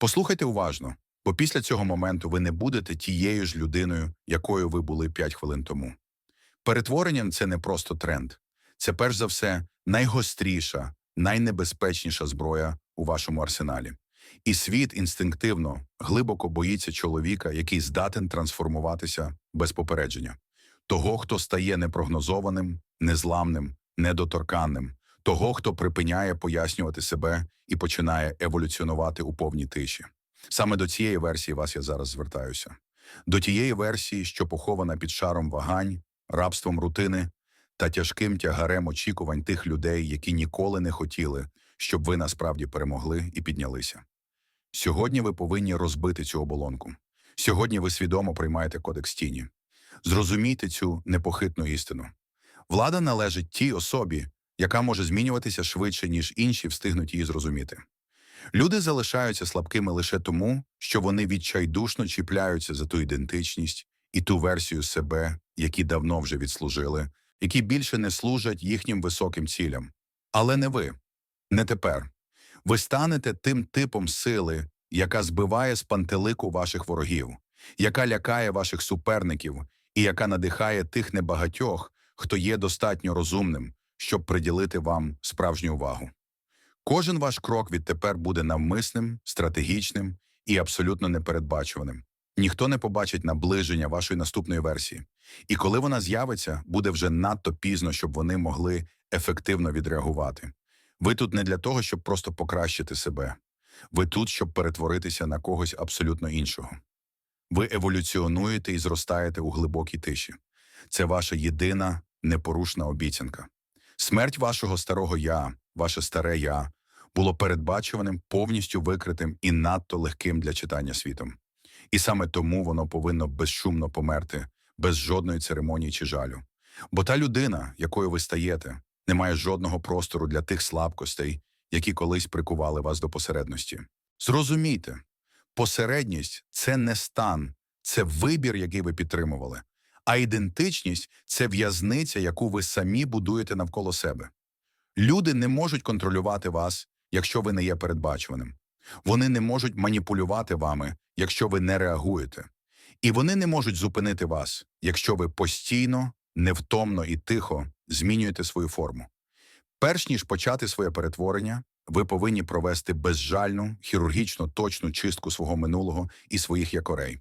Послухайте уважно, бо після цього моменту ви не будете тією ж людиною, якою ви були 5 хвилин тому. Перетворення це не просто тренд, це перш за все найгостріша, найнебезпечніша зброя у вашому арсеналі. І світ інстинктивно глибоко боїться чоловіка, який здатен трансформуватися без попередження, того, хто стає непрогнозованим, незламним, недоторканним, того, хто припиняє пояснювати себе і починає еволюціонувати у повній тиші. Саме до цієї версії вас я зараз звертаюся. До тієї версії, що похована під шаром вагань, рабством рутини та тяжким тягарем очікувань тих людей, які ніколи не хотіли, щоб ви насправді перемогли і піднялися. Сьогодні ви повинні розбити цю оболонку. Сьогодні ви свідомо приймаєте кодекс тіні. Зрозумійте цю непохитну істину. Влада належить тій особі, яка може змінюватися швидше, ніж інші встигнуть її зрозуміти. Люди залишаються слабкими лише тому, що вони відчайдушно чіпляються за ту ідентичність і ту версію себе, які давно вже відслужили, які більше не служать їхнім високим цілям. Але не ви, не тепер. Ви станете тим типом сили, яка збиває з пантелику ваших ворогів, яка лякає ваших суперників і яка надихає тих небагатьох, хто є достатньо розумним, щоб приділити вам справжню увагу. Кожен ваш крок відтепер буде навмисним, стратегічним і абсолютно непередбачуваним. Ніхто не побачить наближення вашої наступної версії. І коли вона з'явиться, буде вже надто пізно, щоб вони могли ефективно відреагувати. Ви тут не для того, щоб просто покращити себе. Ви тут, щоб перетворитися на когось абсолютно іншого. Ви еволюціонуєте і зростаєте у глибокій тиші. Це ваша єдина непорушна обіцянка. Смерть вашого старого я, ваше старе я, було передбачуваним, повністю викритим і надто легким для читання світом. І саме тому воно повинно безшумно померти, без жодної церемонії чи жалю. Бо та людина, якою ви стаєте, не має жодного простору для тих слабкостей, які колись прикували вас до посередності. Зрозумійте, посередність це не стан, це вибір, який ви підтримували, а ідентичність це в'язниця, яку ви самі будуєте навколо себе. Люди не можуть контролювати вас, якщо ви не є передбачуваним. Вони не можуть маніпулювати вами, якщо ви не реагуєте. І вони не можуть зупинити вас, якщо ви постійно, невтомно і тихо змінюєте свою форму. Перш ніж почати своє перетворення, ви повинні провести безжальну, хірургічно точну чистку свого минулого і своїх якорей.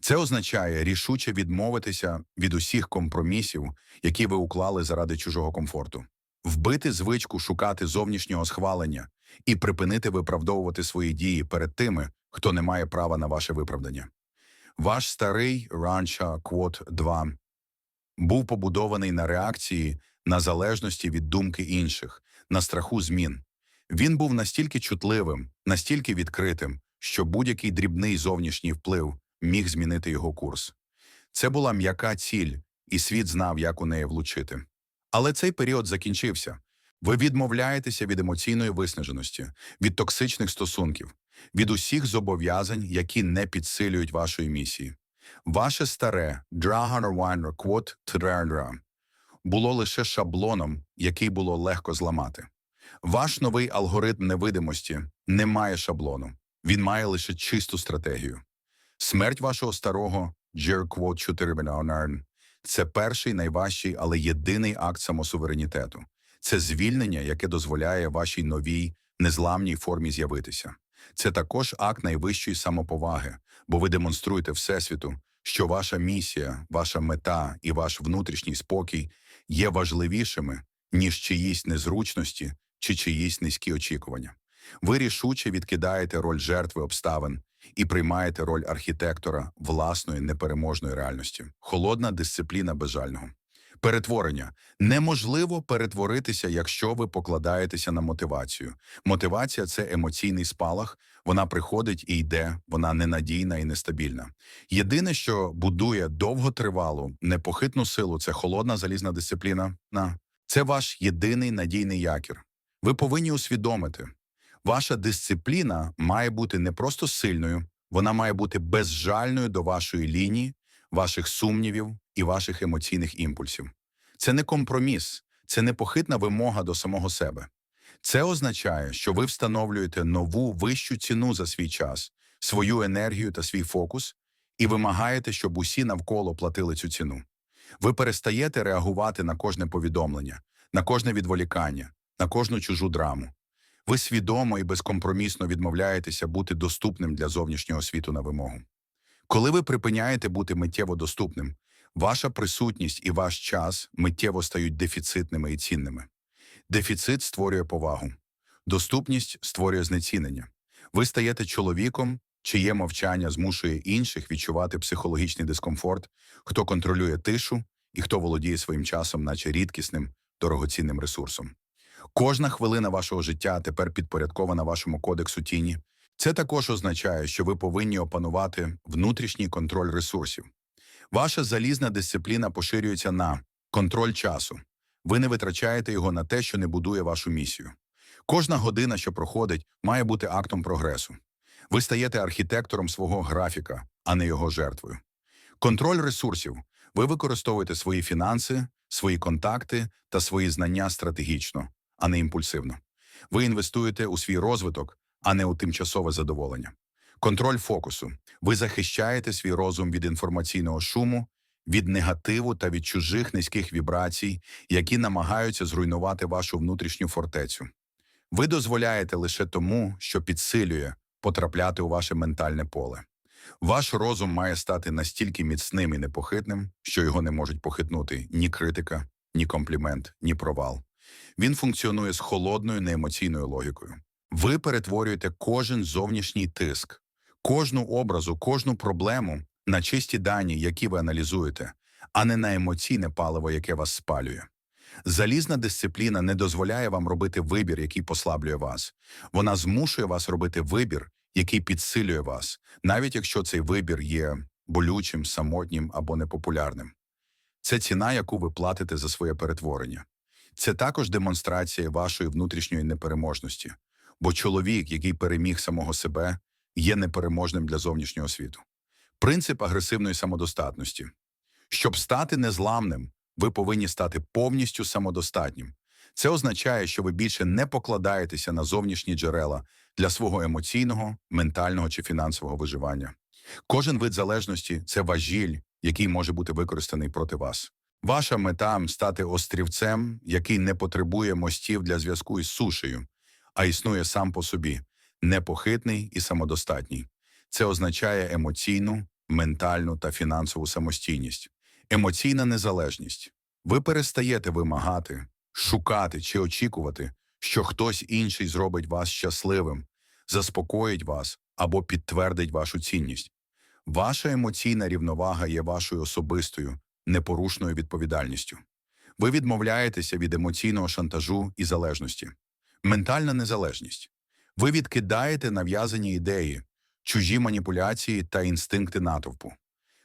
Це означає рішуче відмовитися від усіх компромісів, які ви уклали заради чужого комфорту, вбити звичку шукати зовнішнього схвалення і припинити виправдовувати свої дії перед тими, хто не має права на ваше виправдання. Ваш старий Rancha Quad 2 був побудований на реакції на залежності від думки інших, на страху змін. Він був настільки чутливим, настільки відкритим, що будь-який дрібний зовнішній вплив міг змінити його курс. Це була м'яка ціль, і світ знав, як у неї влучити. Але цей період закінчився. Ви відмовляєтеся від емоційної виснаженості, від токсичних стосунків, від усіх зобов'язань, які не підсилюють вашої місії. Ваше старе Quote Trendra було лише шаблоном, який було легко зламати. Ваш новий алгоритм невидимості не має шаблону, він має лише чисту стратегію. Смерть вашого старого Jerquot 4 – це перший найважчий, але єдиний акт самосуверенітету. Це звільнення, яке дозволяє вашій новій, незламній формі з'явитися. Це також акт найвищої самоповаги, бо ви демонструєте Всесвіту, що ваша місія, ваша мета і ваш внутрішній спокій є важливішими, ніж чиїсь незручності чи чиїсь низькі очікування. Ви рішуче відкидаєте роль жертви обставин і приймаєте роль архітектора власної непереможної реальності, холодна дисципліна безжального. Перетворення неможливо перетворитися, якщо ви покладаєтеся на мотивацію. Мотивація це емоційний спалах, вона приходить і йде, вона ненадійна і нестабільна. Єдине, що будує довготривалу, непохитну силу, це холодна залізна дисципліна. На це ваш єдиний надійний якір. Ви повинні усвідомити, ваша дисципліна має бути не просто сильною, вона має бути безжальною до вашої лінії, ваших сумнівів і ваших емоційних імпульсів. Це не компроміс, це непохитна вимога до самого себе. Це означає, що ви встановлюєте нову вищу ціну за свій час, свою енергію та свій фокус і вимагаєте, щоб усі навколо платили цю ціну. Ви перестаєте реагувати на кожне повідомлення, на кожне відволікання, на кожну чужу драму. Ви свідомо і безкомпромісно відмовляєтеся бути доступним для зовнішнього світу на вимогу. Коли ви припиняєте бути миттєво доступним, ваша присутність і ваш час миттєво стають дефіцитними і цінними. Дефіцит створює повагу, доступність створює знецінення. Ви стаєте чоловіком, чиє мовчання змушує інших відчувати психологічний дискомфорт, хто контролює тишу і хто володіє своїм часом, наче рідкісним, дорогоцінним ресурсом. Кожна хвилина вашого життя тепер підпорядкована вашому кодексу тіні. Це також означає, що ви повинні опанувати внутрішній контроль ресурсів. Ваша залізна дисципліна поширюється на контроль часу. Ви не витрачаєте його на те, що не будує вашу місію. Кожна година, що проходить, має бути актом прогресу. Ви стаєте архітектором свого графіка, а не його жертвою. Контроль ресурсів. Ви використовуєте свої фінанси, свої контакти та свої знання стратегічно, а не імпульсивно. Ви інвестуєте у свій розвиток, а не у тимчасове задоволення. Контроль фокусу. Ви захищаєте свій розум від інформаційного шуму, від негативу та від чужих низьких вібрацій, які намагаються зруйнувати вашу внутрішню фортецю. Ви дозволяєте лише тому, що підсилює потрапляти у ваше ментальне поле. Ваш розум має стати настільки міцним і непохитним, що його не можуть похитнути ні критика, ні комплімент, ні провал. Він функціонує з холодною неемоційною логікою. Ви перетворюєте кожен зовнішній тиск, кожну образу, кожну проблему на чисті дані, які ви аналізуєте, а не на емоційне паливо, яке вас спалює. Залізна дисципліна не дозволяє вам робити вибір, який послаблює вас. Вона змушує вас робити вибір, який підсилює вас, навіть якщо цей вибір є болючим, самотнім або непопулярним. Це ціна, яку ви платите за своє перетворення. Це також демонстрація вашої внутрішньої непереможності, бо чоловік, який переміг самого себе, є непереможним для зовнішнього світу. Принцип агресивної самодостатності. Щоб стати незламним, ви повинні стати повністю самодостатнім. Це означає, що ви більше не покладаєтеся на зовнішні джерела для свого емоційного, ментального чи фінансового виживання. Кожен вид залежності це важіль, який може бути використаний проти вас. Ваша мета стати острівцем, який не потребує мостів для зв'язку із сушею, а існує сам по собі, непохитний і самодостатній. Це означає емоційну, ментальну та фінансову самостійність. Емоційна незалежність. Ви перестаєте вимагати, шукати чи очікувати, що хтось інший зробить вас щасливим, заспокоїть вас або підтвердить вашу цінність. Ваша емоційна рівновага є вашою особистою, непорушною відповідальністю. Ви відмовляєтеся від емоційного шантажу і залежності. Ментальна незалежність. Ви відкидаєте нав'язані ідеї, чужі маніпуляції та інстинкти натовпу.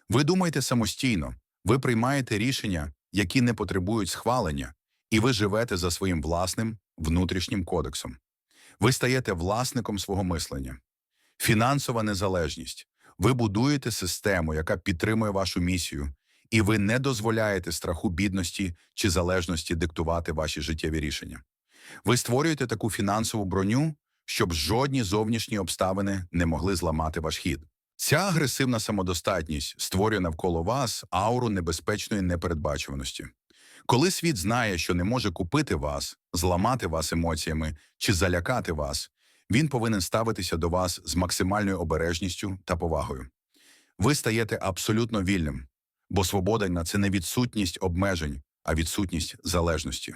Ви думаєте самостійно, ви приймаєте рішення, які не потребують схвалення, і ви живете за своїм власним внутрішнім кодексом. Ви стаєте власником свого мислення. Фінансова незалежність. Ви будуєте систему, яка підтримує вашу місію, і ви не дозволяєте страху бідності чи залежності диктувати ваші життєві рішення. Ви створюєте таку фінансову броню, щоб жодні зовнішні обставини не могли зламати ваш хід. Ця агресивна самодостатність створює навколо вас ауру небезпечної непередбачуваності. Коли світ знає, що не може купити вас, зламати вас емоціями чи залякати вас, він повинен ставитися до вас з максимальною обережністю та повагою. Ви стаєте абсолютно вільним, бо свобода – це не відсутність обмежень, а відсутність залежності.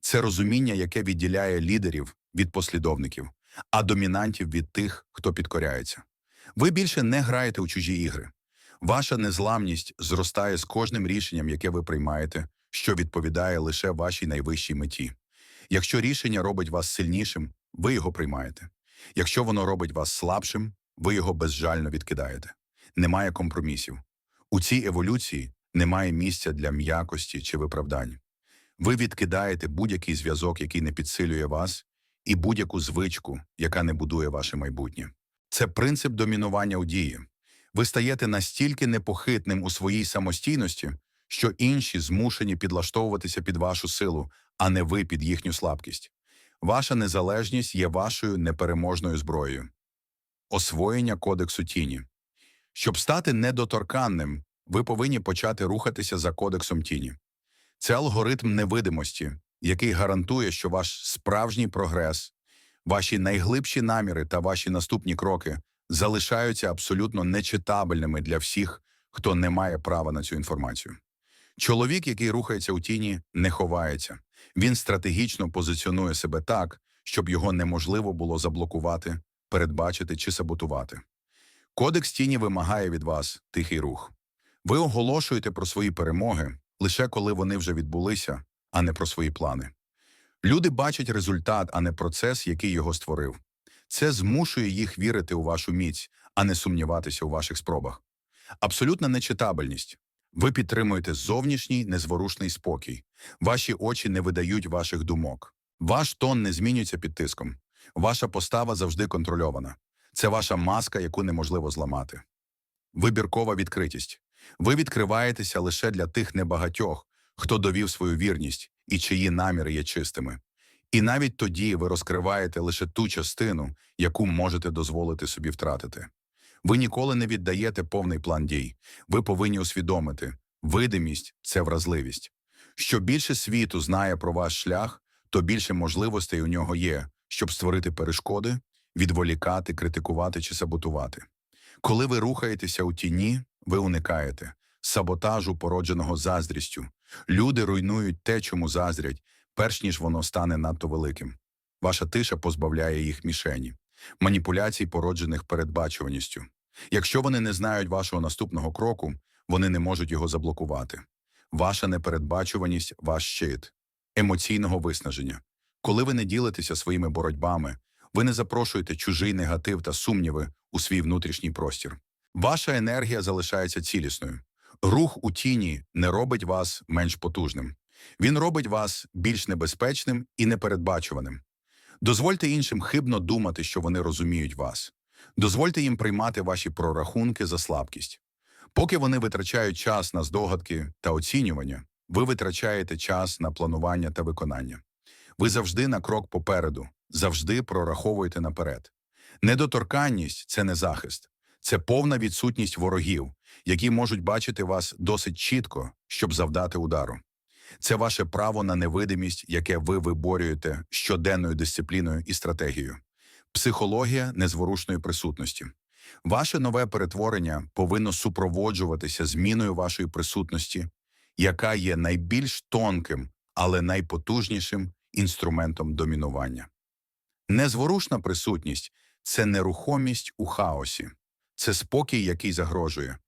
Це розуміння, яке відділяє лідерів від послідовників, а домінантів від тих, хто підкоряється. Ви більше не граєте у чужі ігри. Ваша незламність зростає з кожним рішенням, яке ви приймаєте, що відповідає лише вашій найвищій меті. Якщо рішення робить вас сильнішим, ви його приймаєте. Якщо воно робить вас слабшим, ви його безжально відкидаєте. Немає компромісів. У цій еволюції немає місця для м'якості чи виправдань. Ви відкидаєте будь-який зв'язок, який не підсилює вас, і будь-яку звичку, яка не будує ваше майбутнє. Це принцип домінування у дії. Ви стаєте настільки непохитним у своїй самостійності, що інші змушені підлаштовуватися під вашу силу, а не ви під їхню слабкість. Ваша незалежність є вашою непереможною зброєю. освоєння кодексу тіні. Щоб стати недоторканним, ви повинні почати рухатися за кодексом тіні. Це алгоритм невидимості, який гарантує, що ваш справжній прогрес, ваші найглибші наміри та ваші наступні кроки залишаються абсолютно нечитабельними для всіх, хто не має права на цю інформацію. Чоловік, який рухається у тіні, не ховається. Він стратегічно позиціонує себе так, щоб його неможливо було заблокувати, передбачити чи саботувати. Кодекс тіні вимагає від вас тихий рух. Ви оголошуєте про свої перемоги лише коли вони вже відбулися, а не про свої плани. Люди бачать результат, а не процес, який його створив. Це змушує їх вірити у вашу міць, а не сумніватися у ваших спробах. Абсолютна нечитабельність. Ви підтримуєте зовнішній незворушний спокій. Ваші очі не видають ваших думок. Ваш тон не змінюється під тиском. Ваша постава завжди контрольована. Це ваша маска, яку неможливо зламати. Вибіркова відкритість. Ви відкриваєтеся лише для тих небагатьох, хто довів свою вірність і чиї наміри є чистими. І навіть тоді ви розкриваєте лише ту частину, яку можете дозволити собі втратити. Ви ніколи не віддаєте повний план дій. Ви повинні усвідомити, видимість це вразливість. Що більше світу знає про ваш шлях, то більше можливостей у нього є, щоб створити перешкоди, відволікати, критикувати чи саботувати. Коли ви рухаєтеся у тіні, ви уникаєте саботажу, породженого заздрістю. Люди руйнують те, чому заздрять, перш ніж воно стане надто великим. Ваша тиша позбавляє їх мішені, маніпуляцій, породжених передбачуваністю. Якщо вони не знають вашого наступного кроку, вони не можуть його заблокувати. Ваша непередбачуваність ваш щит, емоційного виснаження. Коли ви не ділитеся своїми боротьбами, ви не запрошуєте чужий негатив та сумніви у свій внутрішній простір. Ваша енергія залишається цілісною. Рух у тіні не робить вас менш потужним. Він робить вас більш небезпечним і непередбачуваним. Дозвольте іншим хибно думати, що вони розуміють вас. Дозвольте їм приймати ваші прорахунки за слабкість. Поки вони витрачають час на здогадки та оцінювання, ви витрачаєте час на планування та виконання. Ви завжди на крок попереду, завжди прораховуєте наперед. Недоторканність це не захист, це повна відсутність ворогів, які можуть бачити вас досить чітко, щоб завдати удару. Це ваше право на невидимість, яке ви виборюєте щоденною дисципліною і стратегією. Психологія незворушної присутності. Ваше нове перетворення повинно супроводжуватися зміною вашої присутності, яка є найбільш тонким, але найпотужнішим інструментом домінування. Незворушна присутність це нерухомість у хаосі, це спокій, який загрожує.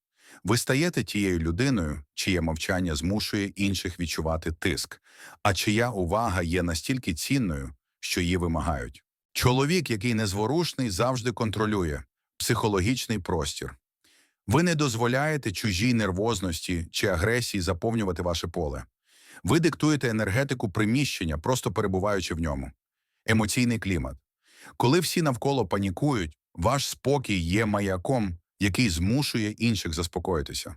Ви стаєте тією людиною, чиє мовчання змушує інших відчувати тиск, а чия увага є настільки цінною, що її вимагають. Чоловік, який незворушний, завжди контролює психологічний простір. Ви не дозволяєте чужій нервозності чи агресії заповнювати ваше поле. Ви диктуєте енергетику приміщення, просто перебуваючи в ньому. Емоційний клімат. Коли всі навколо панікують, ваш спокій є маяком, який змушує інших заспокоїтися.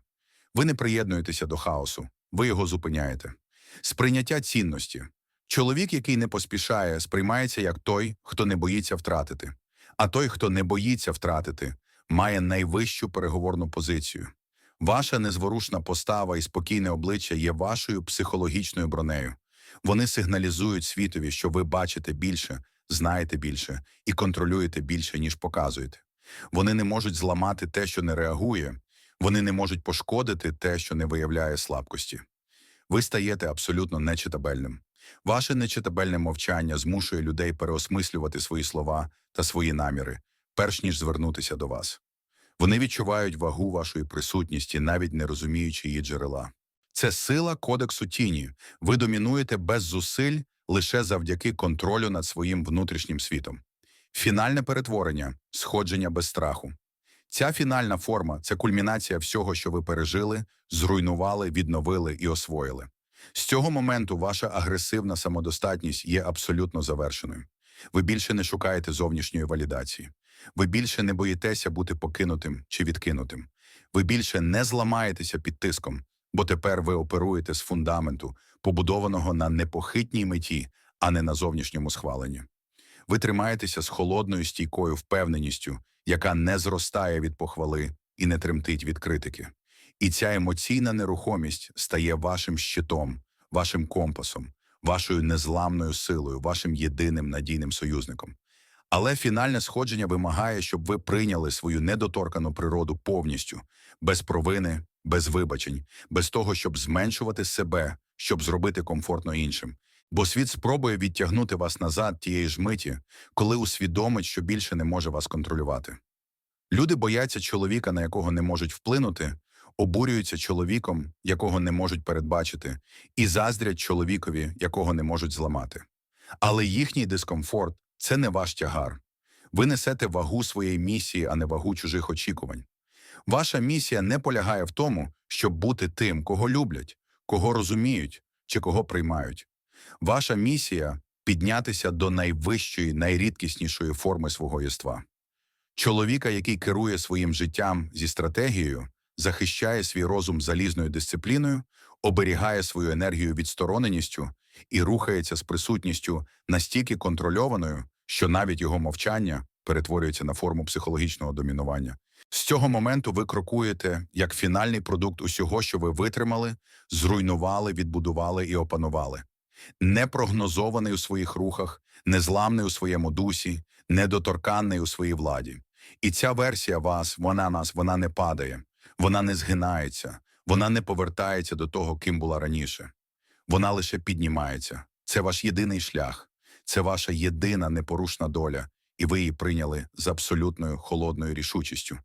Ви не приєднуєтеся до хаосу, ви його зупиняєте. Сприйняття цінності. Чоловік, який не поспішає, сприймається як той, хто не боїться втратити. А той, хто не боїться втратити, має найвищу переговорну позицію. Ваша незворушна постава і спокійне обличчя є вашою психологічною бронею. Вони сигналізують світові, що ви бачите більше, знаєте більше і контролюєте більше, ніж показуєте. Вони не можуть зламати те, що не реагує, вони не можуть пошкодити те, що не виявляє слабкості. Ви стаєте абсолютно нечитабельним. Ваше нечитабельне мовчання змушує людей переосмислювати свої слова та свої наміри, перш ніж звернутися до вас. Вони відчувають вагу вашої присутності, навіть не розуміючи її джерела. Це сила кодексу тіні. Ви домінуєте без зусиль лише завдяки контролю над своїм внутрішнім світом. Фінальне перетворення сходження без страху. Ця фінальна форма це кульмінація всього, що ви пережили, зруйнували, відновили і освоїли. З цього моменту ваша агресивна самодостатність є абсолютно завершеною. Ви більше не шукаєте зовнішньої валідації. Ви більше не боїтеся бути покинутим чи відкинутим. Ви більше не зламаєтеся під тиском, бо тепер ви оперуєте з фундаменту, побудованого на непохитній меті, а не на зовнішньому схваленні. Ви тримаєтеся з холодною стійкою впевненістю, яка не зростає від похвали і не тремтить від критики. І ця емоційна нерухомість стає вашим щитом, вашим компасом, вашою незламною силою, вашим єдиним надійним союзником. Але фінальне сходження вимагає, щоб ви прийняли свою недоторкану природу повністю, без провини, без вибачень, без того, щоб зменшувати себе, щоб зробити комфортно іншим. Бо світ спробує відтягнути вас назад тієї ж миті, коли усвідомить, що більше не може вас контролювати. Люди бояться чоловіка, на якого не можуть вплинути, обурюються чоловіком, якого не можуть передбачити, і заздрять чоловікові, якого не можуть зламати. Але їхній дискомфорт це не ваш тягар. Ви несете вагу своєї місії, а не вагу чужих очікувань. Ваша місія не полягає в тому, щоб бути тим, кого люблять, кого розуміють чи кого приймають. Ваша місія піднятися до найвищої, найрідкіснішої форми свого єства. Чоловіка, який керує своїм життям зі стратегією, захищає свій розум залізною дисципліною, оберігає свою енергію відстороненістю і рухається з присутністю настільки контрольованою, що навіть його мовчання перетворюється на форму психологічного домінування. З цього моменту ви крокуєте як фінальний продукт усього, що ви витримали, зруйнували, відбудували і опанували. Непрогнозований у своїх рухах, незламний у своєму дусі, недоторканний у своїй владі. І ця версія вас, вона нас, вона не падає, вона не згинається, вона не повертається до того, ким була раніше. Вона лише піднімається. Це ваш єдиний шлях, це ваша єдина непорушна доля, і ви її прийняли з абсолютною холодною рішучістю.